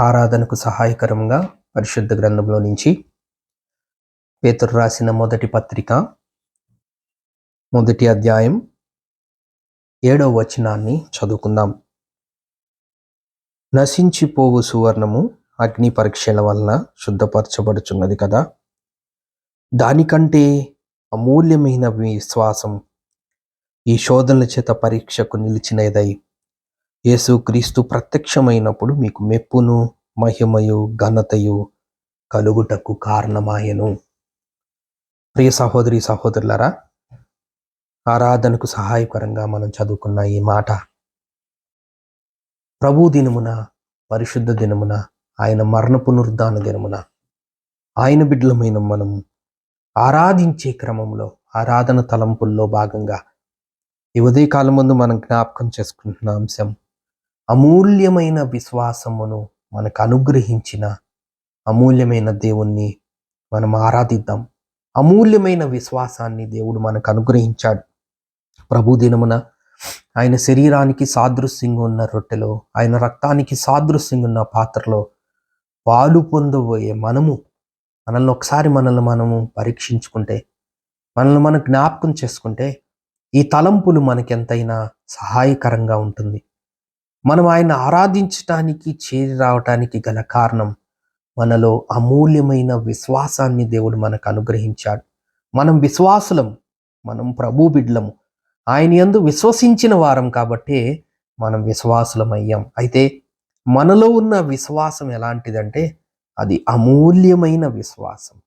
ఆరాధనకు సహాయకరంగా పరిశుద్ధ గ్రంథంలో నుంచి పేతురు రాసిన మొదటి పత్రిక మొదటి అధ్యాయం ఏడవ వచనాన్ని చదువుకుందాం. నశించిపోవు సువర్ణము అగ్ని పరీక్షల వలన శుద్ధపరచబడుచున్నది కదా. దానికంటే అమూల్యమైన విశ్వాసం ఈ శోధనల చేత పరీక్షకు నిలిచినదై యేసుక్రీస్తు ప్రత్యక్షమైనప్పుడు మీకు మెప్పును మహిమయు ఘనతయు కలుగుటకు కారణమాయను. ప్రియ సహోదరి సహోదరులరా ఆరాధనకు సహాయకరంగా మనం చదువుకున్న ఈ మాట. ప్రభు దినమున పరిశుద్ధ దినమున ఆయన మరణ పునరుద్ధాన దినమున ఆయన బిడ్డలమైన మనం ఆరాధించే క్రమంలో ఆరాధన తలంపుల్లో భాగంగా ఈ ఉదయకాలం ముందు మనం జ్ఞాపకం చేసుకుంటున్న అంశం అమూల్యమైన విశ్వాసమును మనకు అనుగ్రహించిన అమూల్యమైన దేవుణ్ణి మనం ఆరాధిద్దాం. అమూల్యమైన విశ్వాసాన్ని దేవుడు మనకు అనుగ్రహించాడు ప్రభు దినమున ఆయన శరీరానికి సాదృశ్యంగా ఉన్న రొట్టెలో ఆయన రక్తానికి సాదృశ్యంగా ఉన్న పాత్రలో పాలు పొందబోయే మనము మనల్ని ఒకసారి మనల్ని మనము పరీక్షించుకుంటే మనల్ని మనం జ్ఞాపకం చేసుకుంటే ఈ తలంపులు మనకెంతైనా సహాయకరంగా ఉంటుంది. మనం ఆయన ఆరాధించటానికి చేరి రావటానికి గల కారణం మనలో అమూల్యమైన విశ్వాసాన్ని దేవుడు మనకు అనుగ్రహించాడు. మనం విశ్వాసులం మనం ప్రభు బిడ్లము ఆయన యందు విశ్వసించిన వారం కాబట్టే మనం విశ్వాసులం అయ్యాం. అయితే మనలో ఉన్న విశ్వాసం ఎలాంటిదంటే అది అమూల్యమైన విశ్వాసం.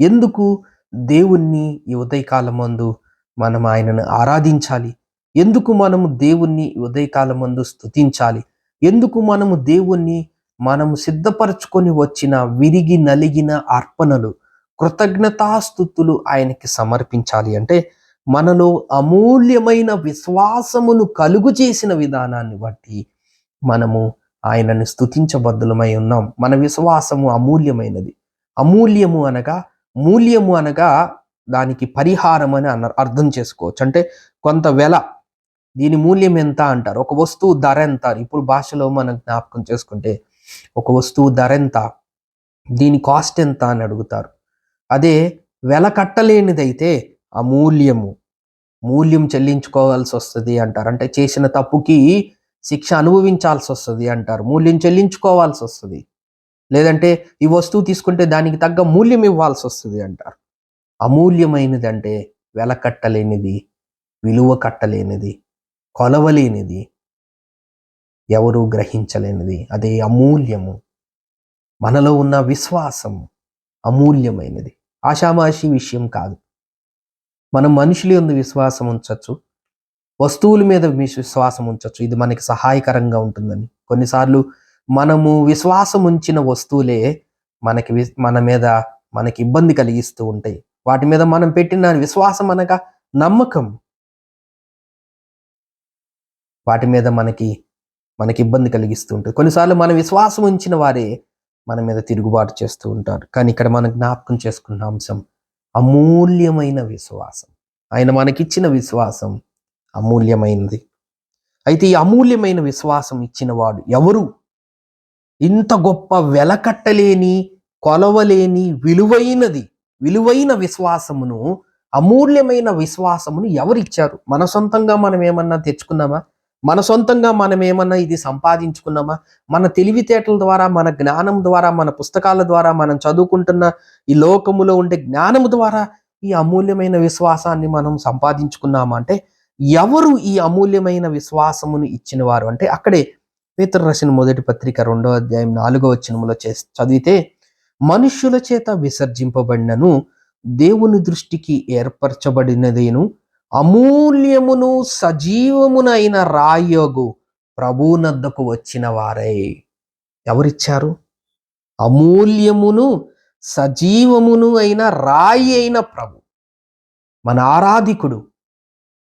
ఎందుకు? దేవుణ్ణి ఈ ఉదయకాలం మందు మనం ఆయనను ఆరాధించాలి. ఎందుకు మనము దేవుణ్ణి ఉదయకాలమందు ఉదయకాలం ఎందుకు మనము దేవుణ్ణి మనము సిద్ధపరచుకొని వచ్చిన విరిగి నలిగిన అర్పణలు కృతజ్ఞతాస్థుతులు ఆయనకి సమర్పించాలి? అంటే మనలో అమూల్యమైన విశ్వాసమును కలుగు చేసిన విధానాన్ని బట్టి మనము ఆయనను స్థుతించబద్ధులమై ఉన్నాం. మన విశ్వాసము అమూల్యమైనది. అమూల్యము అనగా మూల్యము అనగా దానికి పరిహారం అని అన్న అర్థం చేసుకోవచ్చు. అంటే కొంత వెల దీని మూల్యం ఎంత అంటారు? ఒక వస్తువు ధర ఎంత? ఇప్పుడు భాషలో మనం జ్ఞాపకం చేసుకుంటే ఒక వస్తువు ధర ఎంత? దీని కాస్ట్ ఎంత అని అడుగుతారు. అదే వెల కట్టలేనిదైతే అమూల్యము మూల్యం చెల్లించుకోవాల్సి వస్తుంది అంటారు. అంటే చేసిన తప్పుకి శిక్ష అనుభవించాల్సి వస్తుంది అంటారు. మూల్యం చెల్లించుకోవాల్సి వస్తుంది. లేదంటే ఈ వస్తువు తీసుకుంటే దానికి తగ్గ మూల్యం ఇవ్వాల్సి వస్తుంది అంటారు. అమూల్యమైనది అంటే వెల కట్టలేనిది విలువ కట్టలేనిది కొలవలేనిది ఎవరు గ్రహించలేనిది. అదే అమూల్యము. మనలో ఉన్న విశ్వాసం అమూల్యమైనది. ఆషామాషి విషయం కాదు. మనం మనుషుల ఉంది విశ్వాసం ఉంచవచ్చు వస్తువుల మీద విశ్వాసం ఉంచవచ్చు ఇది మనకి సహాయకరంగా ఉంటుందని. కొన్నిసార్లు మనము విశ్వాసం ఉంచిన వస్తువులే మనకి వి- మన మీద మనకి ఇబ్బంది కలిగిస్తూ ఉంటాయి. వాటి మీద మనం పెట్టిన విశ్వాసం అనగా నమ్మకం. వాటి మీద మనకి మనకి ఇబ్బంది కలిగిస్తూ ఉంటుంది. కొన్నిసార్లు మన విశ్వాసం ఉంచిన వారే మన మీద తిరుగుబాటు చేస్తూ ఉంటారు. కానీ ఇక్కడ మనం జ్ఞాపకం చేసుకున్న అంశం అమూల్యమైన విశ్వాసం. ఆయన మనకిచ్చిన విశ్వాసం అమూల్యమైనది. అయితే ఈ అమూల్యమైన విశ్వాసం ఇచ్చినవాడు ఎవరు? ఇంత గొప్ప వెలకట్టలేని కొలవలేని విలువైనది విలువైన విశ్వాసమును అమూల్యమైన విశ్వాసమును ఎవరిచ్చారు? మన సొంతంగా మనం ఏమన్నా తెచ్చుకున్నామా? మన సొంతంగా మనం ఏమన్నా ఇది సంపాదించుకున్నామా? మన తెలివితేటల ద్వారా మన జ్ఞానం ద్వారా మన పుస్తకాల ద్వారా మనం చదువుకుంటున్న ఈ లోకములో ఉండే జ్ఞానము ద్వారా ఈ అమూల్యమైన విశ్వాసాన్ని మనం సంపాదించుకున్నామా అంటే ఎవరు ఈ అమూల్యమైన విశ్వాసమును ఇచ్చిన వారు అంటే అక్కడే పేతురు రాసిన మొదటి పత్రిక రెండో అధ్యాయం నాలుగో వచనములో చే చదివితే మనుష్యుల చేత విసర్జింపబడినను దేవుని దృష్టికి ఏర్పరచబడినదేను అమూల్యమును సజీవమునైన రాయోగు ప్రభునద్దకు వచ్చిన వారై. ఎవరిచ్చారు? అమూల్యమును సజీవమును అయిన రాయి అయిన ప్రభు. మన ఆరాధికుడు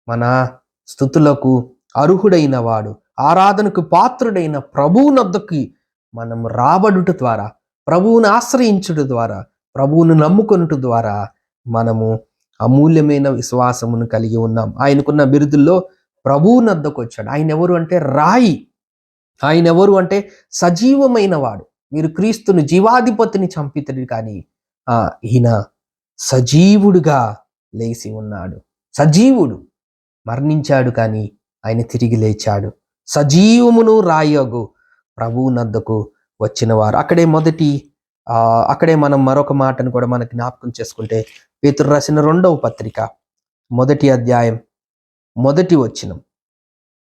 మన స్థుతులకు అర్హుడైన వాడు ఆరాధనకు పాత్రుడైన ప్రభువునొద్దకి మనం రాబడుట ద్వారా ప్రభువును ఆశ్రయించుట ద్వారా ప్రభువును నమ్ముకొనుట ద్వారా మనము అమూల్యమైన విశ్వాసమును కలిగి ఉన్నాం. ఆయనకున్న బిరుదుల్లో ప్రభువునద్దకు వచ్చాడు ఆయన ఎవరు అంటే రాయి. ఆయన ఎవరు అంటే సజీవమైన వాడు. మీరు క్రీస్తును జీవాధిపతిని చంపితడు కానీ ఈయన సజీవుడుగా లేచి ఉన్నాడు. సజీవుడు మరణించాడు కానీ ఆయన తిరిగి లేచాడు. సజీవమును రాయగు ప్రభువు నద్దకు వచ్చిన వారు. అక్కడే మొదటి అక్కడే మనం మరొక మాటను కూడా మనకు జ్ఞాపకం చేసుకుంటే పేతురు రాసిన రెండవ పత్రిక మొదటి అధ్యాయం మొదటి వచనం.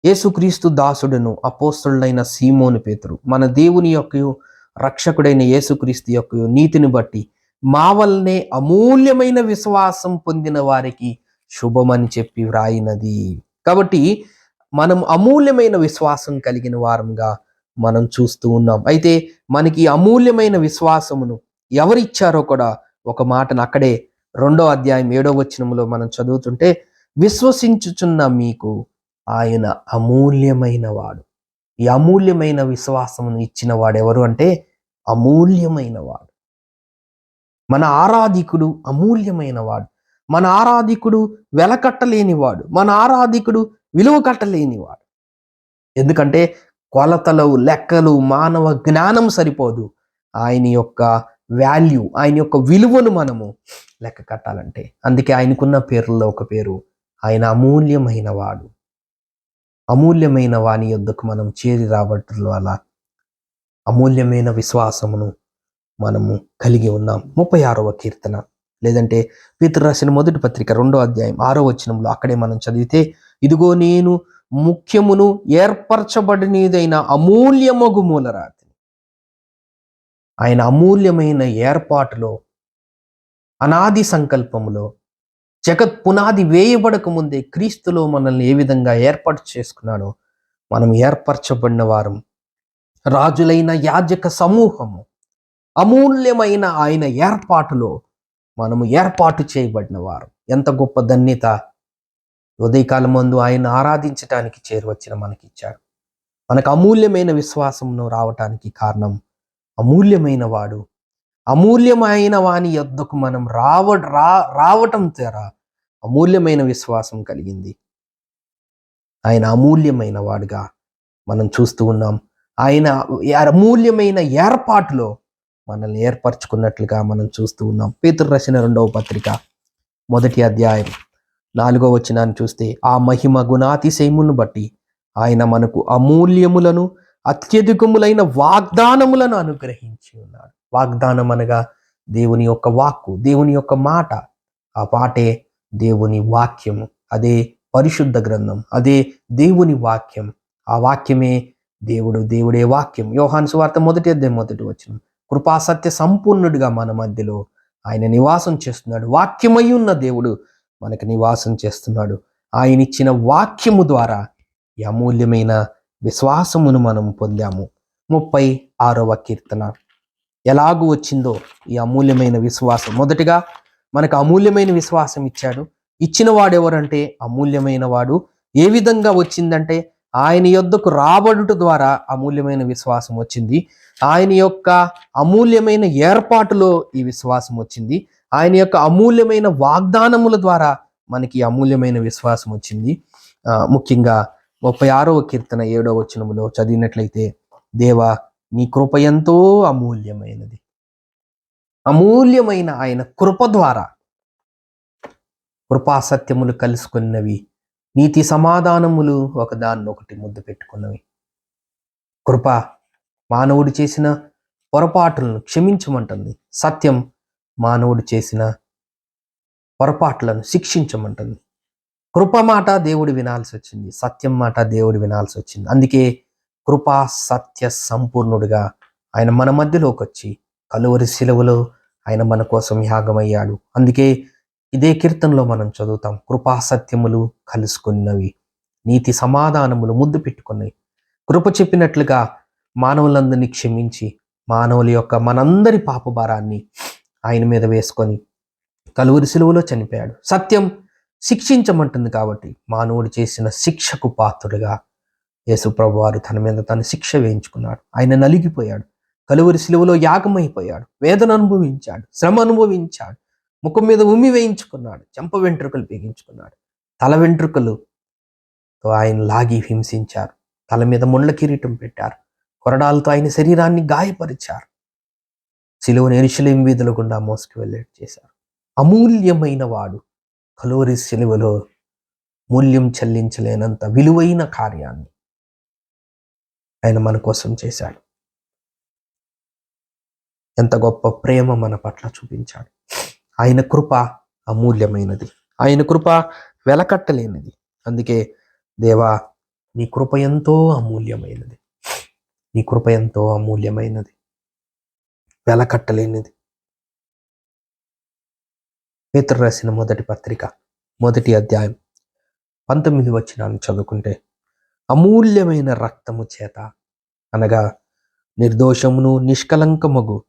యేసుక్రీస్తు దాసుడును అపోస్తుడైన సీమోను పేతురు మన దేవుని యొక్క రక్షకుడైన యేసుక్రీస్తు యొక్క నీతిని బట్టి మా వల్లనే అమూల్యమైన విశ్వాసం పొందిన వారికి శుభమని చెప్పి వ్రాయినది. కాబట్టి మనం అమూల్యమైన విశ్వాసం కలిగిన వారంగా మనం చూస్తూ ఉన్నాం. అయితే మనకి అమూల్యమైన విశ్వాసమును ఎవరిచ్చారో కూడా ఒక మాటను అక్కడే రెండో అధ్యాయం ఏడో వచనంలో మనం చదువుతుంటే విశ్వసించుచున్న మీకు ఆయన అమూల్యమైన వాడు. ఈ అమూల్యమైన విశ్వాసమును ఇచ్చిన వాడు ఎవరు అంటే అమూల్యమైన వాడు. మన ఆరాధికుడు అమూల్యమైన వాడు. మన ఆరాధికుడు వెలకట్టలేనివాడు మన ఆరాధికుడు విలువ కట్టలేనివాడు ఎందుకంటే కొలతలు లెక్కలు మానవ జ్ఞానం సరిపోదు. ఆయన యొక్క వాల్యూ ఆయన యొక్క విలువను మనము లెక్క కట్టాలంటే. అందుకే ఆయనకున్న పేర్లలో ఒక పేరు ఆయన అమూల్యమైన వాడు అమూల్యమైన వాని యొద్దకు మనం చేరి రావటం వల్ల అమూల్యమైన విశ్వాసమును మనము కలిగి ఉన్నాం. ముప్పై ఆరవ కీర్తన. లేదంటే పీతరు రాసిన మొదటి పత్రిక రెండో అధ్యాయం ఆరో వచనంలో అక్కడే మనం చదివితే ఇదిగో నేను ముఖ్యమును ఏర్పరచబడినదైన అమూల్యమగు మూలరాతిని ఆయన అమూల్యమైన ఏర్పాటులో అనాది సంకల్పములో జగత్ పునాది వేయబడక ముందే క్రీస్తులో మనల్ని ఏ విధంగా ఏర్పాటు చేసుకున్నాడో మనం ఏర్పరచబడిన వారం. రాజులైన యాజక సమూహము అమూల్యమైన ఆయన ఏర్పాటులో మనము ఏర్పాటు చేయబడిన వారు. ఎంత గొప్ప ధన్యత! ఉదయకాలం ముందు ఆయన ఆరాధించటానికి చేరువచ్చిన మనకిచ్చాడు. మనకు అమూల్యమైన విశ్వాసమును రావటానికి కారణం అమూల్యమైన వాడు అమూల్యమైన వాని యొద్దకు మనం రావ రా రావటం ద్వారా అమూల్యమైన విశ్వాసం కలిగింది. ఆయన అమూల్యమైన వాడుగా మనం చూస్తూ ఉన్నాం. ఆయన అమూల్యమైన ఏర్పాటులో మనల్ని ఏర్పరచుకున్నట్లుగా మనం చూస్తూ ఉన్నాం. పేతురు రచన రెండవ పత్రిక మొదటి అధ్యాయం నాలుగో వచనాన్ని చూస్తే ఆ మహిమ గుణాతిశయములను బట్టి ఆయన మనకు అమూల్యములను అత్యధికములైన వాగ్దానములను అనుగ్రహించి ఉన్నాడు. వాగ్దానం అనగా దేవుని యొక్క వాక్కు దేవుని యొక్క మాట. ఆ పాటే దేవుని వాక్యము. అదే పరిశుద్ధ గ్రంథం అదే దేవుని వాక్యం. ఆ వాక్యమే దేవుడు దేవుడే వాక్యం. యోహాను సువార్త మొదటి అధ్యాయం మొదటి వచ్చిన కృపా సత్య సంపూర్ణుడిగా మన మధ్యలో ఆయన నివాసం చేస్తున్నాడు. వాక్యమై ఉన్న దేవుడు మనకి నివాసం చేస్తున్నాడు. ఆయన ఇచ్చిన వాక్యము ద్వారా ఈ అమూల్యమైన విశ్వాసమును మనం పొందాము. ముప్పై ఆరవ కీర్తన. ఎలాగూ వచ్చిందో ఈ అమూల్యమైన విశ్వాసం. మొదటిగా మనకు అమూల్యమైన విశ్వాసం ఇచ్చాడు. ఇచ్చిన వాడు ఎవరంటే అమూల్యమైన వాడు. ఏ విధంగా వచ్చిందంటే ఆయన యొద్దకు రాబడుట ద్వారా అమూల్యమైన విశ్వాసం వచ్చింది. ఆయన యొక్క అమూల్యమైన ఏర్పాటులో ఈ విశ్వాసం వచ్చింది. ఆయన యొక్క అమూల్యమైన వాగ్దానముల ద్వారా మనకి అమూల్యమైన విశ్వాసం వచ్చింది. ముఖ్యంగా ముప్పై ఆరవ కీర్తన ఏడవ వచనములో చదివినట్లయితే దేవా నీ కృప ఎంతో అమూల్యమైనది. అమూల్యమైన ఆయన కృప ద్వారా కృపాసత్యములు కలుసుకున్నవి నీతి సమాధానములు ఒకదాన్నొకటి ముద్దు పెట్టుకున్నవి. కృప మానవుడు చేసిన పొరపాటులను క్షమించమంటుంది. సత్యం మానవుడు చేసిన పొరపాట్లను శిక్షించమంటుంది. కృప మాట దేవుడు వినాల్సి వచ్చింది సత్యం మాట దేవుడు వినాల్సి వచ్చింది అందుకే కృపా సత్య సంపూర్ణుడిగా ఆయన మన మధ్యలోకి వచ్చి కలువరి శిలువలో ఆయన మన కోసం యాగమయ్యాడు. అందుకే ఇదే కీర్తనలో మనం చదువుతాం కృపా సత్యములు కలుసుకున్నవి నీతి సమాధానములు ముద్దు పెట్టుకున్నవి. కృప చెప్పినట్లుగా మానవులందరినీ క్షమించి మానవుల యొక్క మనందరి పాపభారాన్ని ఆయన మీద వేసుకొని కలువరి సిలువలో చనిపోయాడు. సత్యం శిక్షించమంటుంది కాబట్టి మానవుడు చేసిన శిక్షకు పాత్రుడుగా యేసుప్రభు వారు తన మీద తన శిక్ష వేయించుకున్నాడు. ఆయన నలిగిపోయాడు. కలువరి సిలువలో యాగమైపోయాడు. వేదన అనుభవించాడు. శ్రమ అనుభవించాడు. ముఖం మీద ఉమ్మి వేయించుకున్నాడు. చెంప వెంట్రుకలు బిగించుకున్నాడు. తల వెంట్రుకలు ఆయన లాగి హింసించారు. తల మీద ముండ్ల కిరీటం పెట్టారు. కొరడాలతో ఆయన శరీరాన్ని గాయపరిచారు. సిలువను ఎరుశలేం వీధుల గుండా మోసుకు వెళ్ళేట్టు చేశారు. అమూల్యమైన వాడు. కలోరి సిలువలో మూల్యం చెల్లించలేనంత విలువైన కార్యాన్ని ఆయన మన కోసం చేశాడు. ఎంత గొప్ప ప్రేమ మన పట్ల చూపించాడు. ఆయన కృప అమూల్యమైనది. ఆయన కృప వెలకట్టలేనిది. అందుకే దేవా నీ కృప ఎంతో అమూల్యమైనది. నీ కృప ఎంతో అమూల్యమైనది. వెలకట్టలేనిది. పేతురు రాసిన మొదటి పత్రిక మొదటి అధ్యాయం పంతొమ్మిది వచ్చినాన్ని చదువుకుంటే అమూల్యమైన రక్తము చేత అనగా నిర్దోషమును నిష్కలంకమగు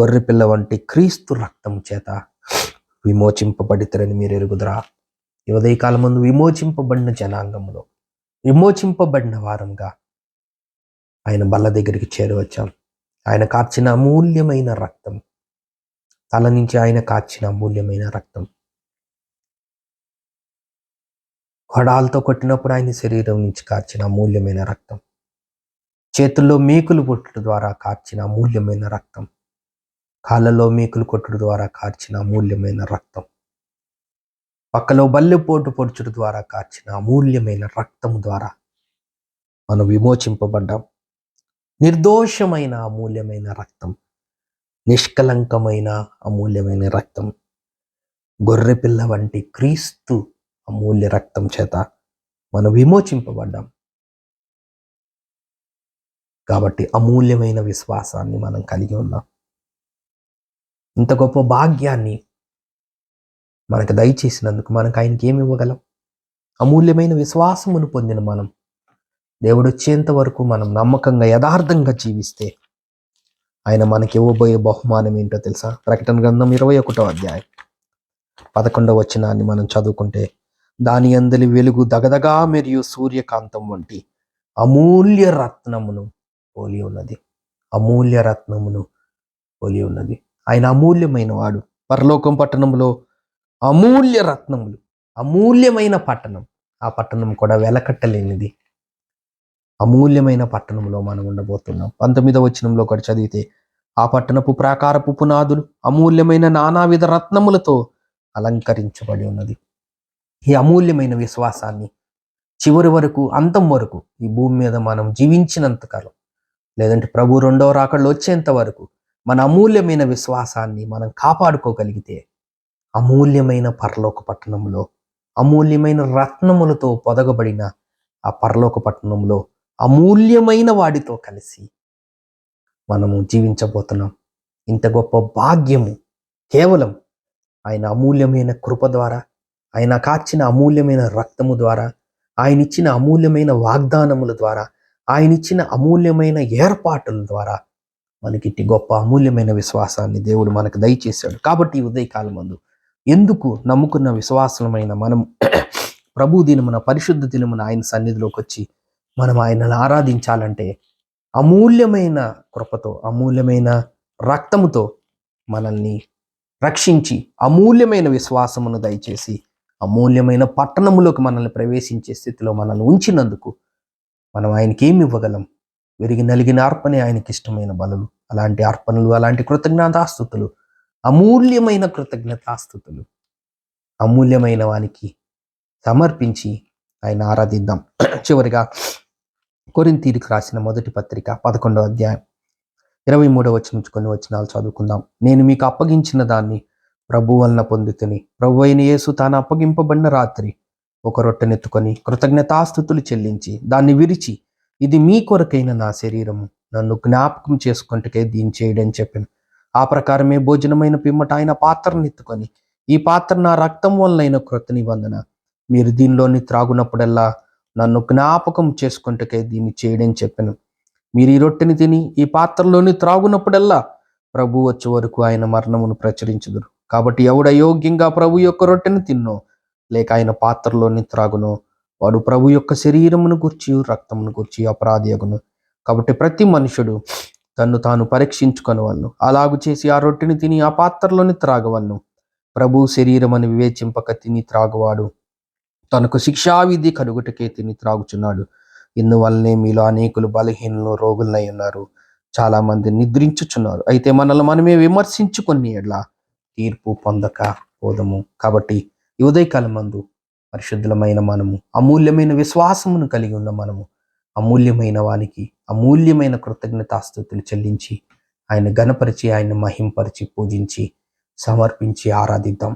గొర్రెపిల్ల వంటి క్రీస్తు రక్తము చేత విమోచింపబడితరని మీరు ఎరుగుదరా? ఈ కాలం ముందు విమోచింపబడిన జనాంగంలో విమోచింపబడిన వారంగా ఆయన బల్ల దగ్గరికి చేరవచ్చాం ఆయన కార్చిన అమూల్యమైన రక్తం తల నుంచి ఆయన కాచిన అమూల్యమైన రక్తం. కొడాలతో కొట్టినప్పుడు ఆయన శరీరం నుంచి కార్చిన అమూల్యమైన రక్తం. చేతుల్లో మేకులు కొట్టుడు ద్వారా కార్చిన అమూల్యమైన రక్తం. కాళ్ళలో మేకులు కొట్టుడు ద్వారా కార్చిన అమూల్యమైన రక్తం. పక్కలో బల్లెపోటు పొడుచుడు ద్వారా కార్చిన అమూల్యమైన రక్తం ద్వారా మనం విమోచింపబడ్డాం. నిర్దోషమైన అమూల్యమైన రక్తం. నిష్కలంకమైన అమూల్యమైన రక్తం. గొర్రెపిల్ల వంటి క్రీస్తు అమూల్య రక్తం చేత మనం విమోచింపబడ్డాం. కాబట్టి అమూల్యమైన విశ్వాసాన్ని మనం కలిగి ఉన్నాం. ఇంత గొప్ప భాగ్యాన్ని మనకు దయచేసినందుకు మనకు ఆయనకి ఏమి ఇవ్వగలం? అమూల్యమైన విశ్వాసమును పొందిన మనం దేవుడు వచ్చేంత వరకు మనం నమ్మకంగా యథార్థంగా జీవిస్తే ఆయన మనకి ఇవ్వబోయే బహుమానం ఏంటో తెలుసా? ప్రకటన గ్రంథం ఇరవై ఒకటో అధ్యాయం. పదకొండవ వచనాన్ని మనం చదువుకుంటే దాని అందలి వెలుగు దగదగా మరియు సూర్యకాంతం వంటి అమూల్య రత్నమును పోలి ఉన్నది. అమూల్య రత్నమును పోలి ఉన్నది. ఆయన అమూల్యమైన వాడు. పరలోకం పట్టణంలో అమూల్య రత్నములు అమూల్యమైన పట్టణం. ఆ పట్టణం కూడా వెలకట్టలేనిది. అమూల్యమైన పట్టణంలో మనం ఉండబోతున్నాం. పంతొమ్మిదవ వచనంలో ఒకటి చదివితే ఆ పట్టణపు ప్రాకారపు పునాదులు అమూల్యమైన నానావిధ రత్నములతో అలంకరించబడి ఉన్నది. ఈ అమూల్యమైన విశ్వాసాన్ని చివరి వరకు అంతం వరకు ఈ భూమి మీద మనం జీవించినంతకాలం లేదంటే ప్రభు రెండవ రాకళ్ళు వచ్చేంత వరకు మన అమూల్యమైన విశ్వాసాన్ని మనం కాపాడుకోగలిగితే అమూల్యమైన పరలోక పట్టణంలో అమూల్యమైన రత్నములతో పొదగబడిన ఆ పరలోక పట్టణంలో అమూల్యమైన వాడితో కలిసి మనము జీవించబోతున్నాం. ఇంత గొప్ప భాగ్యము కేవలం ఆయన అమూల్యమైన కృప ద్వారా ఆయన కాచిన అమూల్యమైన రక్తము ద్వారా ఆయన ఇచ్చిన అమూల్యమైన వాగ్దానముల ద్వారా ఆయన ఇచ్చిన అమూల్యమైన ఏర్పాటుల ద్వారా మనకిట్టి గొప్ప అమూల్యమైన విశ్వాసాన్ని దేవుడు మనకు దయచేశాడు. కాబట్టి ఉదయకాలం మందు ఎందుకు నమ్ముకున్న విశ్వాసమైన మనం ప్రభు దినమున పరిశుద్ధ దినమున ఆయన సన్నిధిలోకి వచ్చి మనం ఆయనను ఆరాధించాలంటే అమూల్యమైన కృపతో అమూల్యమైన రక్తముతో మనల్ని రక్షించి అమూల్యమైన విశ్వాసమును దయచేసి అమూల్యమైన పట్టణములోకి మనల్ని ప్రవేశించే స్థితిలో మనల్ని ఉంచినందుకు మనం ఆయనకి ఏమి ఇవ్వగలం? విరిగి నలిగిన అర్పణే ఆయనకి ఇష్టమైన బలులు. అలాంటి అర్పణలు అలాంటి కృతజ్ఞతాస్థుతులు అమూల్యమైన కృతజ్ఞతాస్థుతులు అమూల్యమైన వానికి సమర్పించి ఆయన ఆరాధిద్దాం. చివరిగా కొరింతీరికి రాసిన మొదటి పత్రిక పదకొండవ అధ్యాయం. ఇరవై మూడవ వచ్చిన కొన్ని వచనాలు చదువుకుందాం. నేను మీకు అప్పగించిన దాన్ని ప్రభు వలన పొందుతుని. ప్రభు అయిన యేసు తాను అప్పగింపబడిన రాత్రి ఒక రొట్టెనెత్తుకొని కృతజ్ఞతాస్థుతులు చెల్లించి దాన్ని విరిచి ఇది మీ కొరకైన నా శరీరము. నన్ను జ్ఞాపకం చేసుకుంటకే దీన్ని చేయడని చెప్పాను. ఆ ప్రకారమే భోజనమైన పిమ్మట ఆయన పాత్రనెత్తుకొని ఈ పాత్ర నా రక్తం వలనైన కృత నిబంధన మీరు దీనిలోని త్రాగునప్పుడల్లా నన్ను జ్ఞాపకం చేసుకుంటకే దీన్ని చేయడని చెప్పాను. మీరు ఈ రొట్టెని తిని ఈ పాత్రలోని త్రాగునప్పుడల్లా ప్రభు వచ్చే వరకు ఆయన మరణమును ప్రచురించుదురు. కాబట్టి ఎవడ యోగ్యంగా ప్రభు యొక్క రొట్టెను తిన్నో లేక ఆయన పాత్రలోని త్రాగునో వాడు ప్రభు యొక్క శరీరమును గుర్చి రక్తమును గుర్చి అపరాధియగును కాబట్టి ప్రతి మనుషుడు తన్ను తాను పరీక్షించుకొనవలను. అలాగు చేసి ఆ రొట్టెని తిని ఆ పాత్రలోని త్రాగవలను. ప్రభు శరీరమని వివేచింపక తిని త్రాగువాడు. తనకు శిక్షావిధి కలుగుటకే తిని త్రాగుచున్నాడు. ఇందువల్లనే మీలో అనేకులు బలహీనలు రోగులనై ఉన్నారు. చాలా మంది నిద్రించుచున్నారు. అయితే మనల్ని మనమే విమర్శించుకొని ఎట్లా తీర్పు పొందక పోదము. కాబట్టి ఈ ఉదయకాలం మందు పరిశుద్ధులమైన మనము అమూల్యమైన విశ్వాసమును కలిగి ఉన్న మనము అమూల్యమైన వానికి అమూల్యమైన కృతజ్ఞతాస్థుతులు చెల్లించి ఆయన గణపరిచి ఆయన మహింపరిచి పూజించి సమర్పించి ఆరాధిద్దాం.